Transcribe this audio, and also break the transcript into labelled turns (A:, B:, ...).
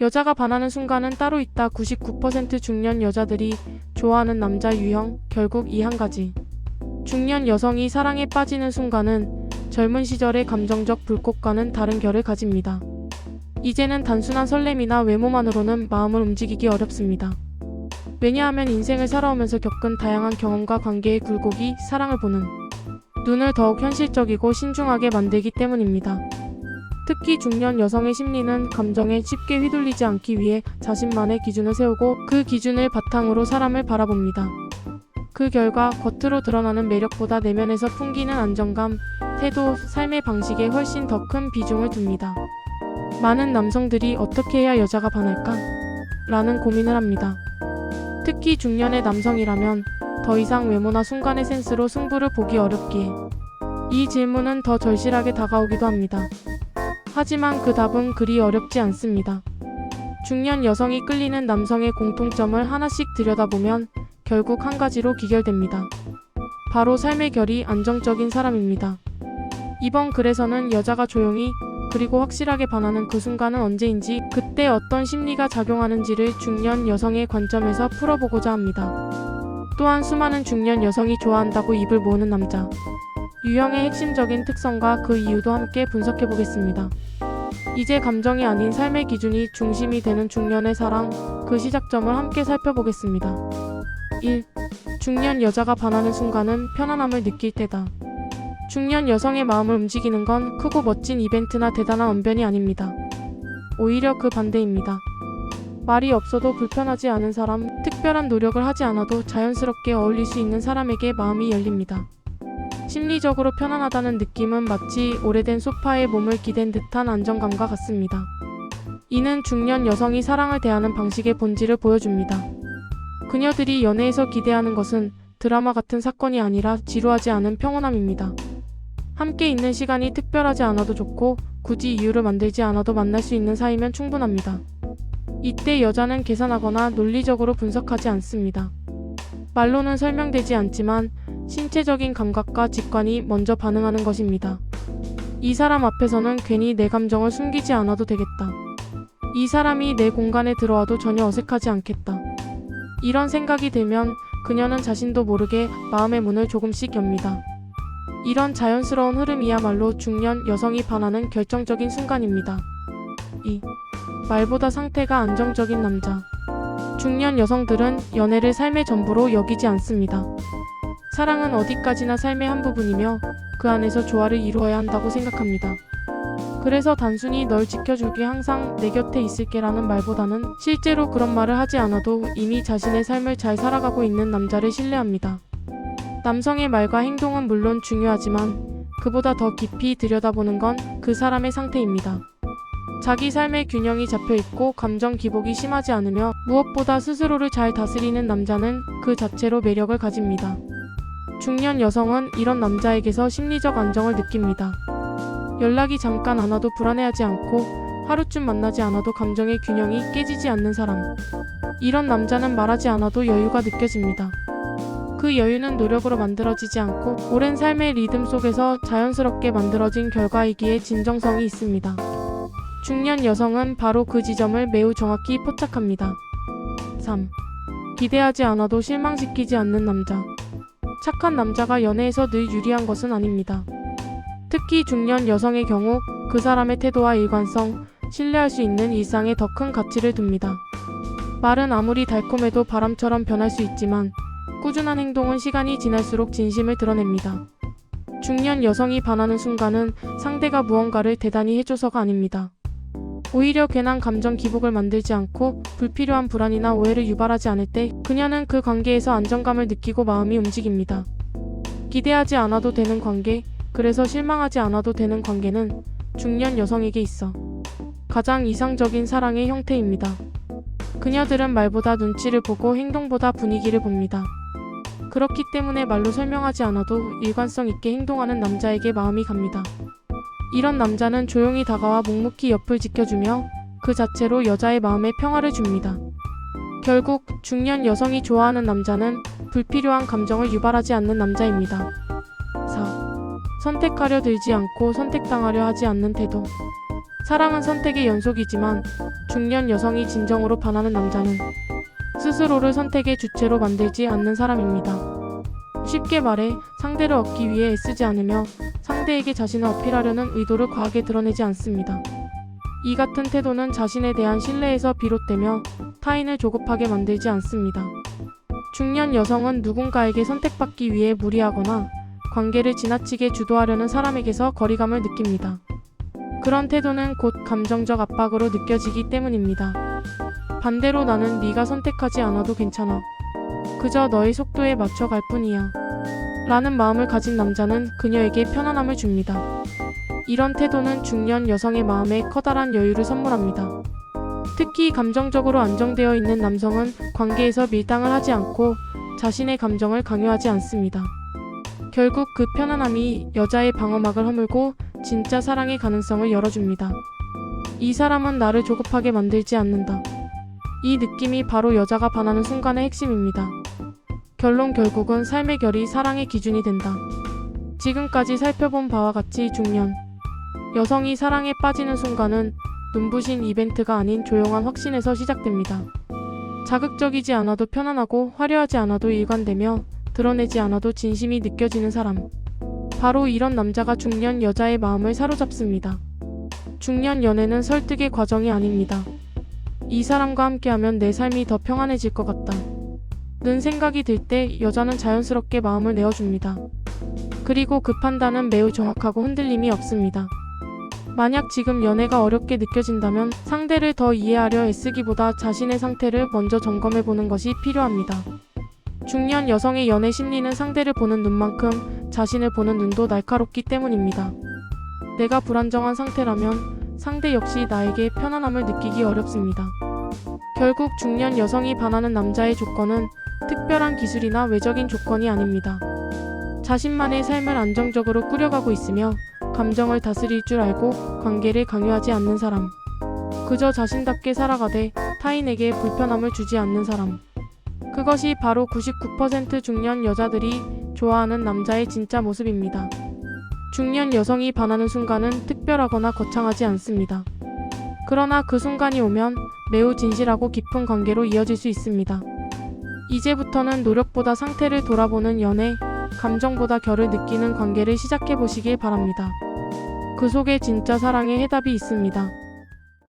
A: 여자가 반하는 순간은 따로 있다. 99% 중년 여자들이 좋아하는 남자 유형, 결국 이 한 가지. 중년 여성이 사랑에 빠지는 순간은 젊은 시절의 감정적 불꽃과는 다른 결을 가집니다. 이제는 단순한 설렘이나 외모만으로는 마음을 움직이기 어렵습니다. 왜냐하면 인생을 살아오면서 겪은 다양한 경험과 관계의 굴곡이 사랑을 보는 눈을 더욱 현실적이고 신중하게 만들기 때문입니다. 특히 중년 여성의 심리는 감정에 쉽게 휘둘리지 않기 위해 자신만의 기준을 세우고 그 기준을 바탕으로 사람을 바라봅니다. 그 결과 겉으로 드러나는 매력보다 내면에서 풍기는 안정감, 태도, 삶의 방식에 훨씬 더 큰 비중을 둡니다. 많은 남성들이 어떻게 해야 여자가 반할까? 라는 고민을 합니다. 특히 중년의 남성이라면 더 이상 외모나 순간의 센스로 승부를 보기 어렵기에 이 질문은 더 절실하게 다가오기도 합니다. 하지만 그 답은 그리 어렵지 않습니다. 중년 여성이 끌리는 남성의 공통점을 하나씩 들여다보면 결국 한 가지로 귀결됩니다. 바로 삶의 결이 안정적인 사람입니다. 이번 글에서는 여자가 조용히 그리고 확실하게 반하는 그 순간은 언제인지 그때 어떤 심리가 작용하는지를 중년 여성의 관점에서 풀어보고자 합니다. 또한 수많은 중년 여성이 좋아한다고 입을 모으는 남자. 유형의 핵심적인 특성과 그 이유도 함께 분석해 보겠습니다. 이제 감정이 아닌 삶의 기준이 중심이 되는 중년의 사랑, 그 시작점을 함께 살펴보겠습니다. 1. 중년 여자가 반하는 순간은 편안함을 느낄 때다. 중년 여성의 마음을 움직이는 건 크고 멋진 이벤트나 대단한 언변이 아닙니다. 오히려 그 반대입니다. 말이 없어도 불편하지 않은 사람, 특별한 노력을 하지 않아도 자연스럽게 어울릴 수 있는 사람에게 마음이 열립니다. 심리적으로 편안하다는 느낌은 마치 오래된 소파에 몸을 기댄 듯한 안정감과 같습니다. 이는 중년 여성이 사랑을 대하는 방식의 본질을 보여줍니다. 그녀들이 연애에서 기대하는 것은 드라마 같은 사건이 아니라 지루하지 않은 평온함입니다. 함께 있는 시간이 특별하지 않아도 좋고 굳이 이유를 만들지 않아도 만날 수 있는 사이면 충분합니다. 이때 여자는 계산하거나 논리적으로 분석하지 않습니다. 말로는 설명되지 않지만 신체적인 감각과 직관이 먼저 반응하는 것입니다. 이 사람 앞에서는 괜히 내 감정을 숨기지 않아도 되겠다. 이 사람이 내 공간에 들어와도 전혀 어색하지 않겠다. 이런 생각이 들면 그녀는 자신도 모르게 마음의 문을 조금씩 엽니다. 이런 자연스러운 흐름이야말로 중년 여성이 반하는 결정적인 순간입니다. 2. 말보다 상태가 안정적인 남자. 중년 여성들은 연애를 삶의 전부로 여기지 않습니다. 사랑은 어디까지나 삶의 한 부분이며 그 안에서 조화를 이루어야 한다고 생각합니다. 그래서 단순히 널 지켜줄게 항상 내 곁에 있을게라는 말보다는 실제로 그런 말을 하지 않아도 이미 자신의 삶을 잘 살아가고 있는 남자를 신뢰합니다. 남성의 말과 행동은 물론 중요하지만 그보다 더 깊이 들여다보는 건 그 사람의 상태입니다. 자기 삶의 균형이 잡혀 있고 감정 기복이 심하지 않으며 무엇보다 스스로를 잘 다스리는 남자는 그 자체로 매력을 가집니다. 중년 여성은 이런 남자에게서 심리적 안정을 느낍니다. 연락이 잠깐 안 와도 불안해하지 않고 하루쯤 만나지 않아도 감정의 균형이 깨지지 않는 사람. 이런 남자는 말하지 않아도 여유가 느껴집니다. 그 여유는 노력으로 만들어지지 않고 오랜 삶의 리듬 속에서 자연스럽게 만들어진 결과이기에 진정성이 있습니다. 중년 여성은 바로 그 지점을 매우 정확히 포착합니다. 3. 기대하지 않아도 실망시키지 않는 남자. 착한 남자가 연애에서 늘 유리한 것은 아닙니다. 특히 중년 여성의 경우 그 사람의 태도와 일관성, 신뢰할 수 있는 일상에 더 큰 가치를 둡니다. 말은 아무리 달콤해도 바람처럼 변할 수 있지만 꾸준한 행동은 시간이 지날수록 진심을 드러냅니다. 중년 여성이 반하는 순간은 상대가 무언가를 대단히 해줘서가 아닙니다. 오히려 괜한 감정 기복을 만들지 않고 불필요한 불안이나 오해를 유발하지 않을 때 그녀는 그 관계에서 안정감을 느끼고 마음이 움직입니다. 기대하지 않아도 되는 관계, 그래서 실망하지 않아도 되는 관계는 중년 여성에게 있어 가장 이상적인 사랑의 형태입니다. 그녀들은 말보다 눈치를 보고 행동보다 분위기를 봅니다. 그렇기 때문에 말로 설명하지 않아도 일관성 있게 행동하는 남자에게 마음이 갑니다. 이런 남자는 조용히 다가와 묵묵히 옆을 지켜주며 그 자체로 여자의 마음에 평화를 줍니다. 결국 중년 여성이 좋아하는 남자는 불필요한 감정을 유발하지 않는 남자입니다. 4. 선택하려 들지 않고 선택당하려 하지 않는 태도. 사랑은 선택의 연속이지만 중년 여성이 진정으로 반하는 남자는 스스로를 선택의 주체로 만들지 않는 사람입니다. 쉽게 말해 상대를 얻기 위해 애쓰지 않으며 상대에게 자신을 어필하려는 의도를 과하게 드러내지 않습니다. 이 같은 태도는 자신에 대한 신뢰에서 비롯되며 타인을 조급하게 만들지 않습니다. 중년 여성은 누군가에게 선택받기 위해 무리하거나 관계를 지나치게 주도하려는 사람에게서 거리감을 느낍니다. 그런 태도는 곧 감정적 압박으로 느껴지기 때문입니다. 반대로 나는 네가 선택하지 않아도 괜찮아. 그저 너의 속도에 맞춰 갈 뿐이야. 라는 마음을 가진 남자는 그녀에게 편안함을 줍니다. 이런 태도는 중년 여성의 마음에 커다란 여유를 선물합니다. 특히 감정적으로 안정되어 있는 남성은 관계에서 밀당을 하지 않고 자신의 감정을 강요하지 않습니다. 결국 그 편안함이 여자의 방어막을 허물고 진짜 사랑의 가능성을 열어줍니다. 이 사람은 나를 조급하게 만들지 않는다. 이 느낌이 바로 여자가 반하는 순간의 핵심입니다. 결론 결국은 삶의 결이 사랑의 기준이 된다. 지금까지 살펴본 바와 같이 중년 여성이 사랑에 빠지는 순간은 눈부신 이벤트가 아닌 조용한 확신에서 시작됩니다. 자극적이지 않아도 편안하고 화려하지 않아도 일관되며 드러내지 않아도 진심이 느껴지는 사람. 바로 이런 남자가 중년 여자의 마음을 사로잡습니다. 중년 연애는 설득의 과정이 아닙니다. 이 사람과 함께하면 내 삶이 더 평안해질 것 같다. 는 생각이 들 때 여자는 자연스럽게 마음을 내어줍니다. 그리고 그 판단은 매우 정확하고 흔들림이 없습니다. 만약 지금 연애가 어렵게 느껴진다면 상대를 더 이해하려 애쓰기보다 자신의 상태를 먼저 점검해 보는 것이 필요합니다. 중년 여성의 연애 심리는 상대를 보는 눈만큼 자신을 보는 눈도 날카롭기 때문입니다. 내가 불안정한 상태라면 상대 역시 나에게 편안함을 느끼기 어렵습니다. 결국 중년 여성이 반하는 남자의 조건은 특별한 기술이나 외적인 조건이 아닙니다. 자신만의 삶을 안정적으로 꾸려가고 있으며 감정을 다스릴 줄 알고 관계를 강요하지 않는 사람. 그저 자신답게 살아가되 타인에게 불편함을 주지 않는 사람. 그것이 바로 99% 중년 여자들이 좋아하는 남자의 진짜 모습입니다. 중년 여성이 반하는 순간은 특별하거나 거창하지 않습니다. 그러나 그 순간이 오면 매우 진실하고 깊은 관계로 이어질 수 있습니다. 이제부터는 노력보다 상태를 돌아보는 연애, 감정보다 결을 느끼는 관계를 시작해 보시길 바랍니다. 그 속에 진짜 사랑의 해답이 있습니다.